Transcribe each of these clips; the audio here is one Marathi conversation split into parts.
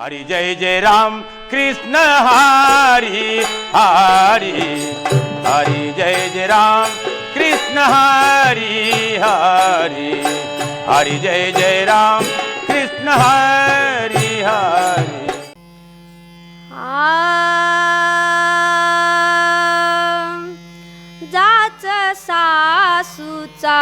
हरी जय जय राम कृष्ण हरी हरी। हरी जय जय राम कृष्ण हरी हरी। हरी जय जय राम कृष्ण हरी हरी। जाच सासूचा।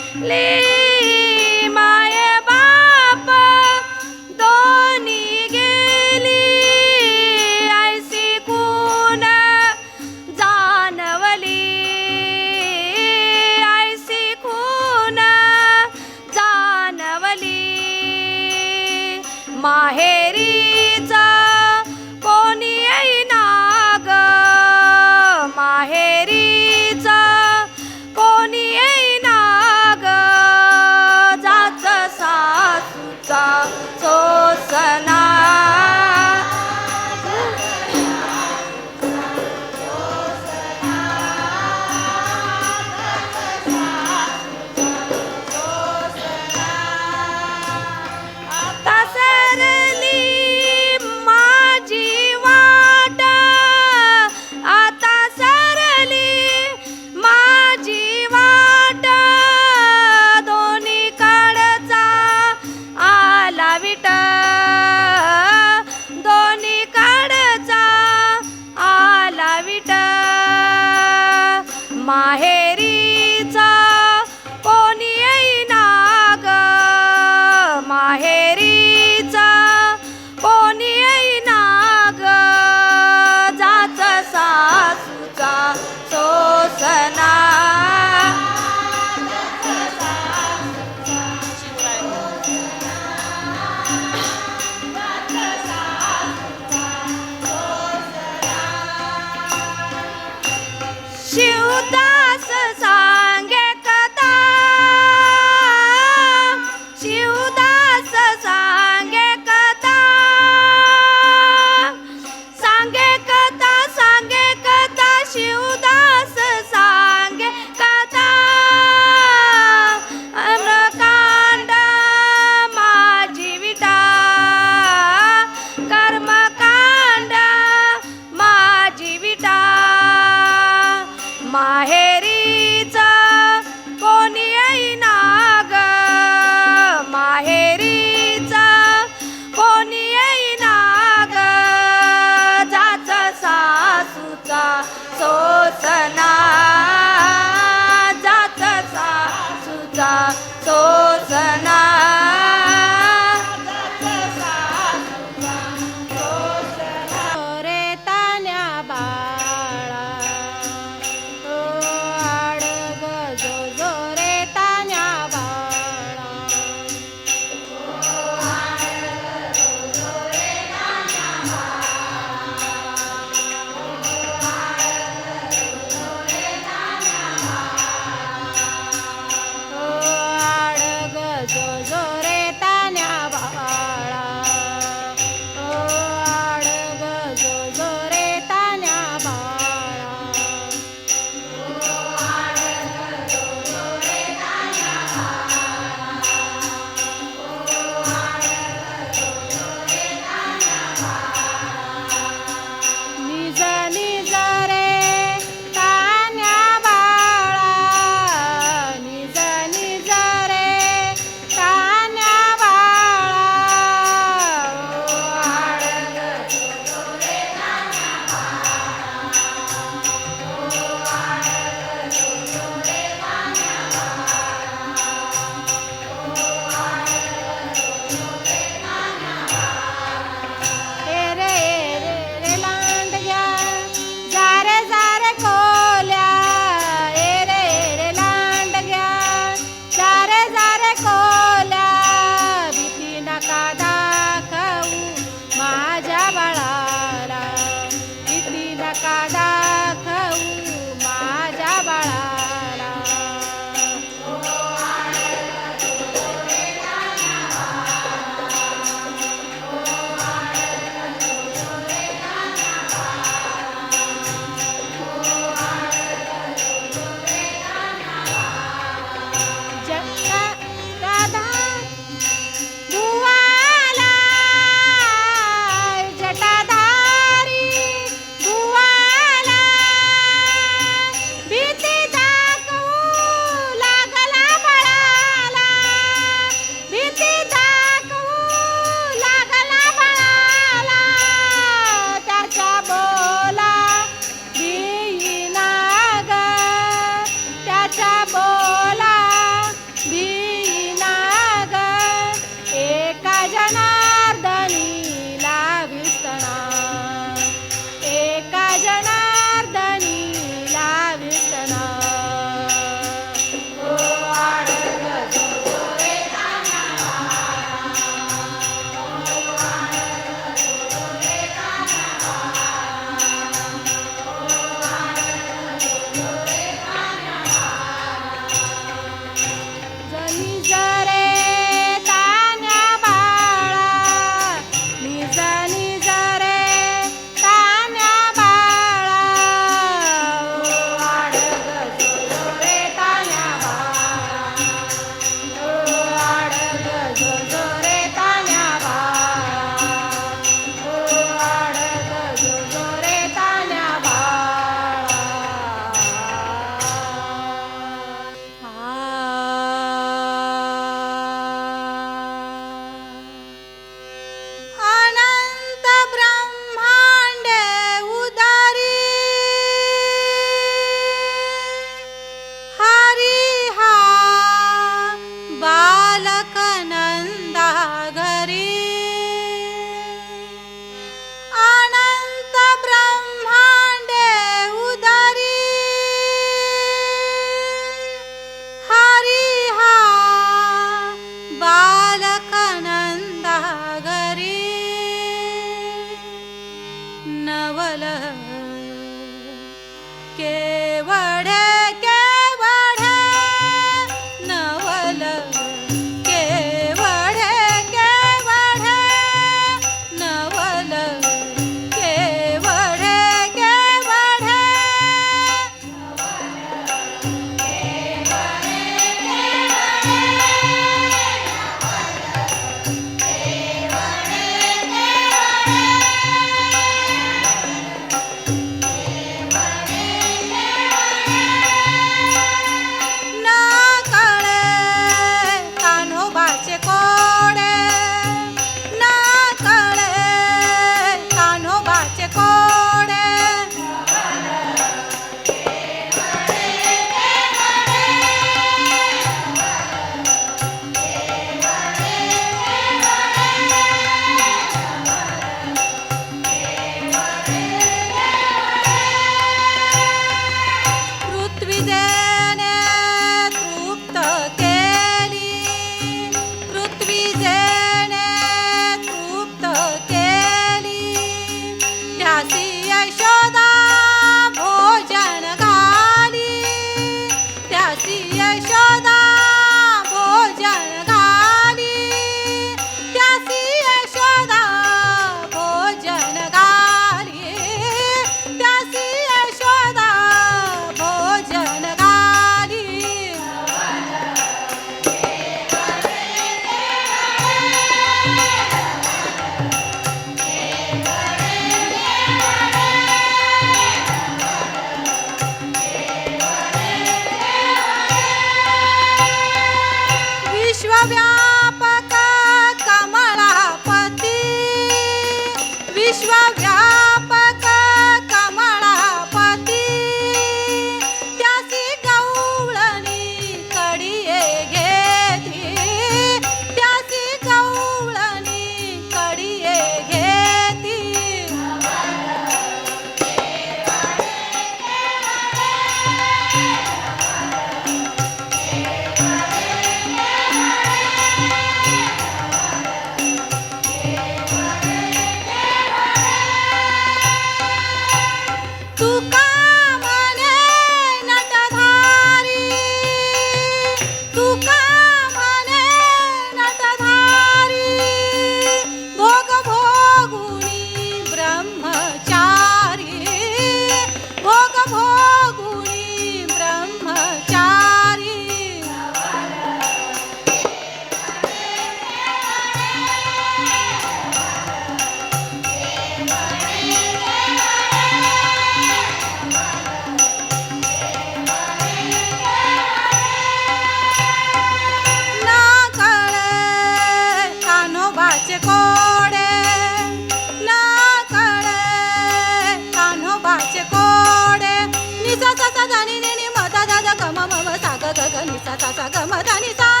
시작!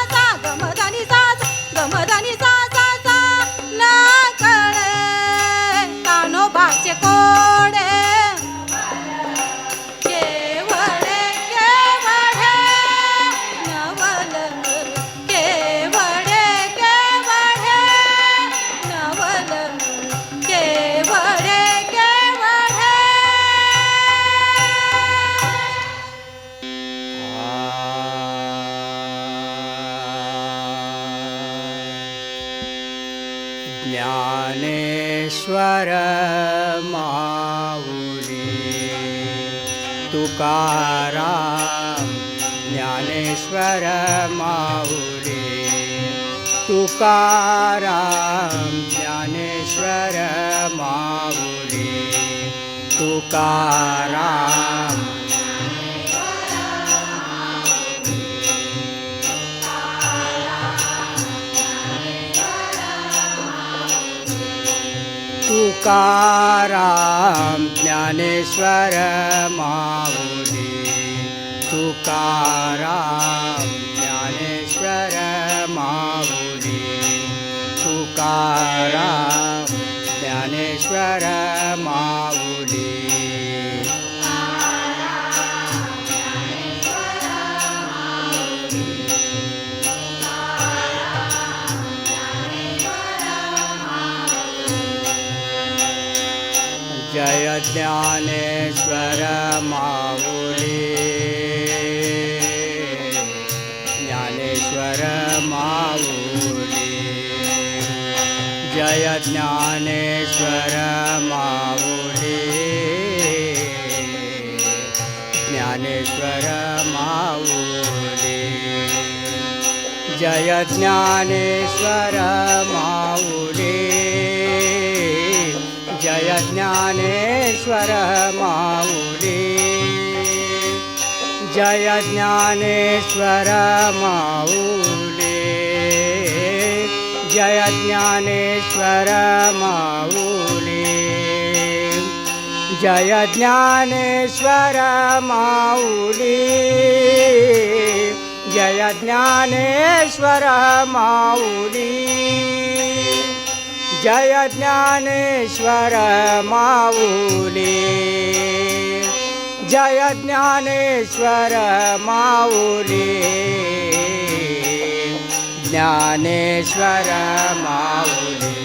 तुकाराम ज्ञानेश्वर माऊली। तुकाराम। तुकाराम ज्ञानेश्वर माऊली। तुकाराम। ജ്ഞാനേശ്വരമാവുലേ. ജ്ഞാനേശ്വരമാവുലേ. ജയ ജ്ഞാനേശ്വരമാവുലേ. ജ്ഞാനേശ്വരമാവുലേ. ജയ ജ്ഞാനേശ്വര ജ്ഞാനേശ്വരമാവുലേ. जय ज्ञानेश्वर माऊली जय ज्ञानेश्वर माऊली जय ज्ञानेश्वर माऊली जय ज्ञानेश्वर माऊली जय ज्ञानेश्वर माऊली जय ज्ञानेश्वर माऊली। जय ज्ञानेश्वर माऊली। ज्ञानेश्वर ज्ञानेश्वर माऊली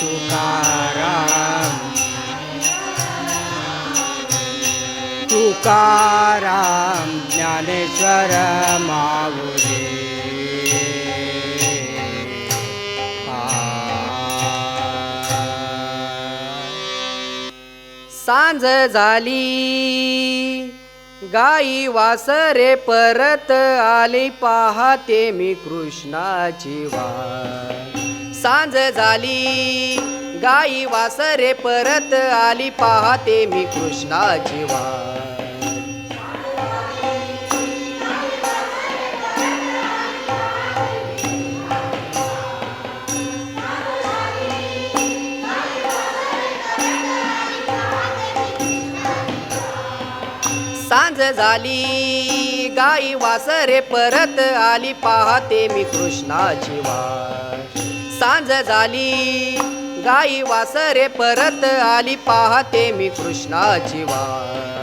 तुकाराम। तुकाराम ज्ञानेश्वर माऊली। सांज झाली. गाई वासरे परत आली पाहते मी कृष्णाची वा सांज झाली गाई वासरे परत आली पाहते मी कृष्णाची वा सांज झाली. गाई वासरे परत आली. पाहते मी कृष्णाची वाट. सांज झाली. गाई वासरे परत आली. पाहते मी कृष्णाची वाट.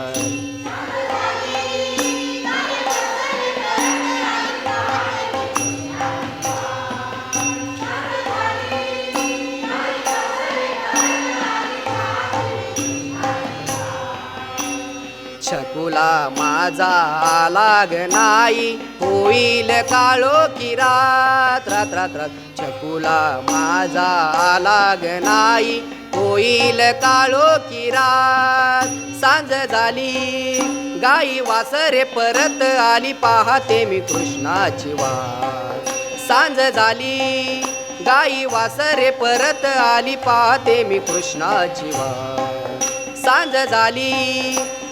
तुला माझा लाग नाही. होईल काळो की रात रात रात रात. छकुला माझा लाग नाही. होईल काळो की रात. सांज झाली गाई वासरे परत आली. पाहते मी कृष्णाची वाट सांज झाली गाई वासरे परत आली. पाहते मी कृष्णाची वाट सांज झाली.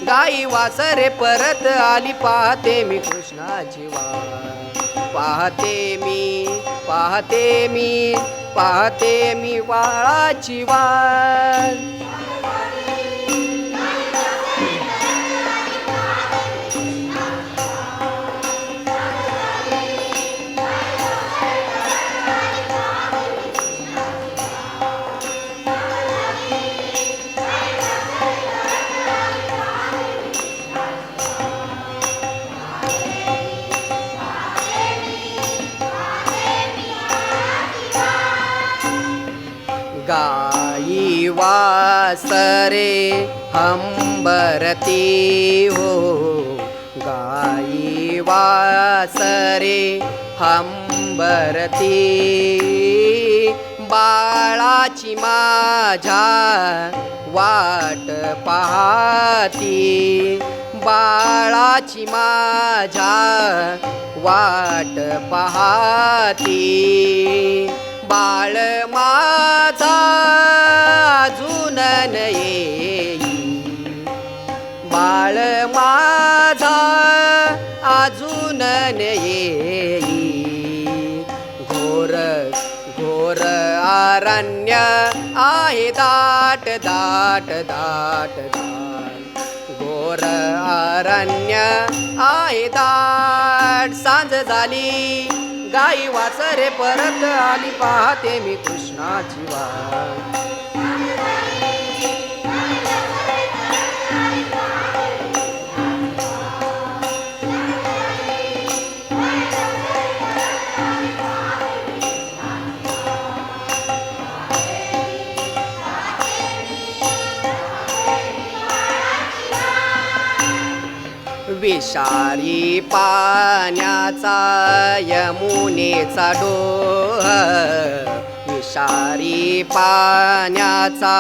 गाई वासरे परत आली. पाहते मी कृष्णाची वाट. पाहते मी पाहते मी पाहते मी वाळाची वाट. सरे हंबरती हो। गाई वासरे हंबरती बाळाची माझ्या वाट पाहती। बाळाची माझ्या वाट पाहती। बाळ माझा अजून येई बाळ माझा अजून येई घोर घोर अरण्य आहे दाट दाट दाट दाट. घोर अरण्य आहे दाट. सांज झाली. गाई वासरे परत आली पाहते मी कृष्णाची वाट. विषारी पाण्याचा यमुनेचा डोह. विषारी पाण्याचा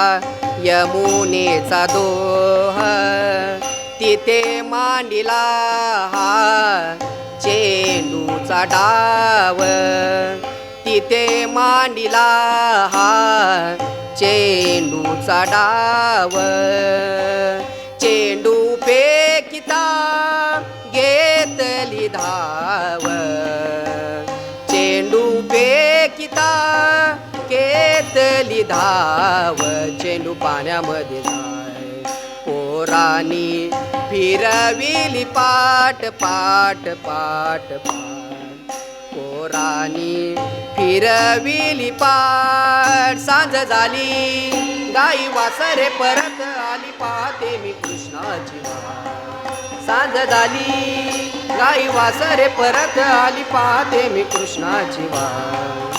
यमुनेचा दोह तिथे मांडिला हा चेंडूचा डाव. तिथे मांडिला हा चेंडूचा डाव. चेंडू पे धाव चेंडू फेकिता केतली धाव चेंडू पाण्यामध्ये जाय पोरानी फिरविली पाट पाट पाट पाट पोरानी फिरविली पाट सांज झाली गाई वासरे परत आली पाहते मी कृष्णाची सांज झाली गाई वासरे परत आली पाहते मी कृष्णाची वाट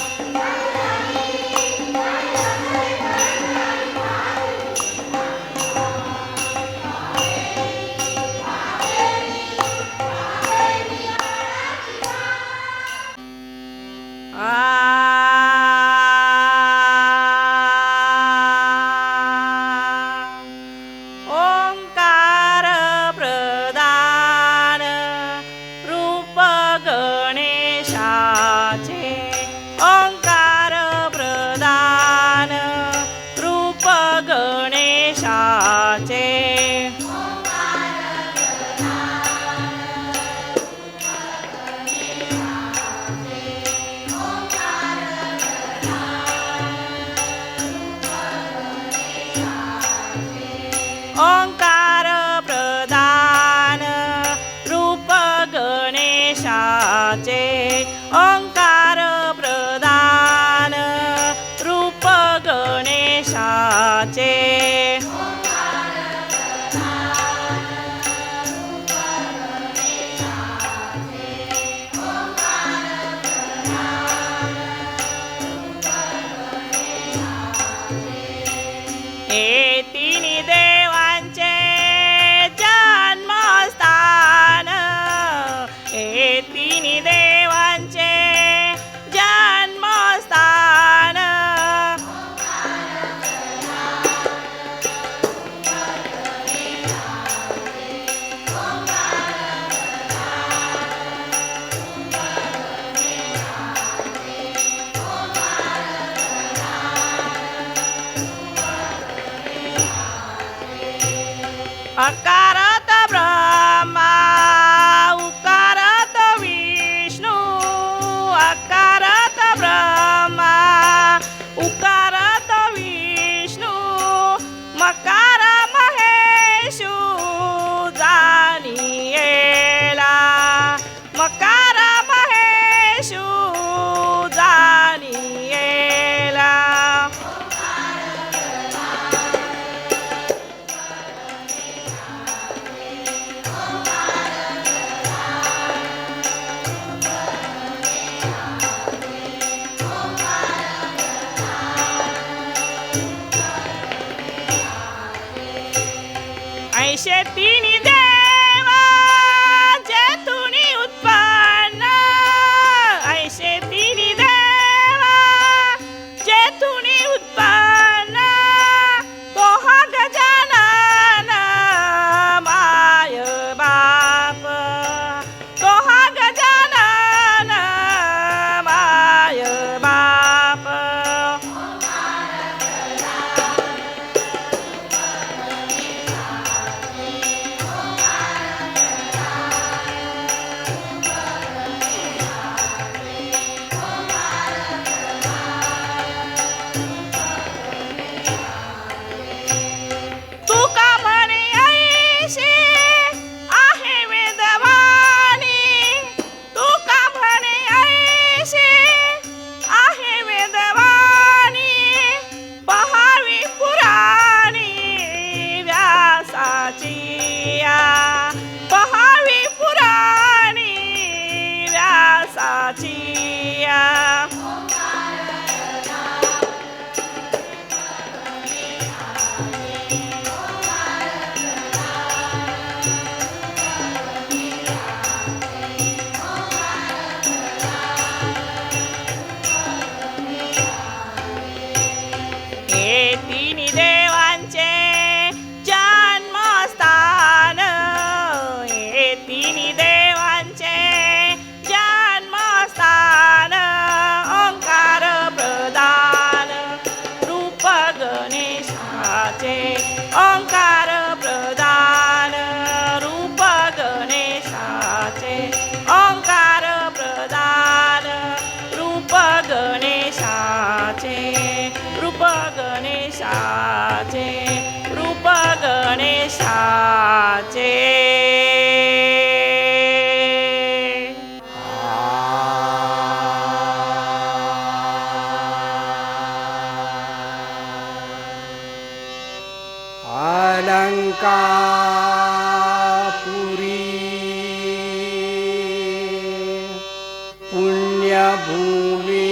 भूमि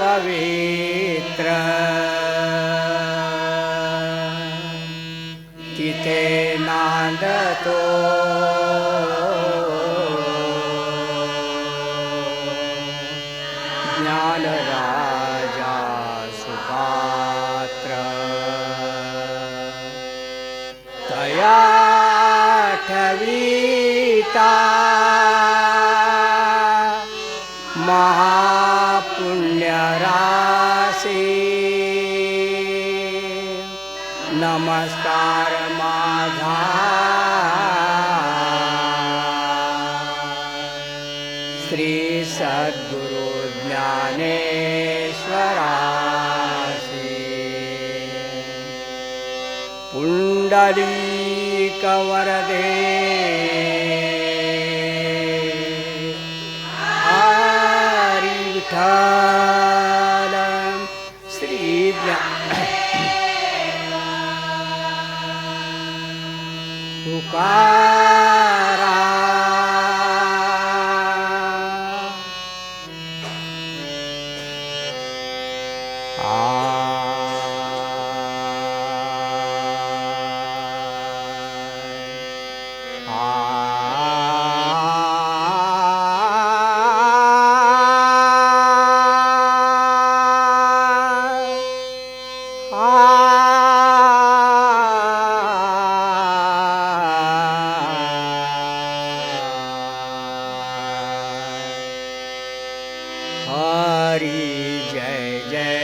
पवित्रिते नान्दतो पुण्डलीकवरदे आरिविठाल श्रीज्ञा तुका हरि जय जय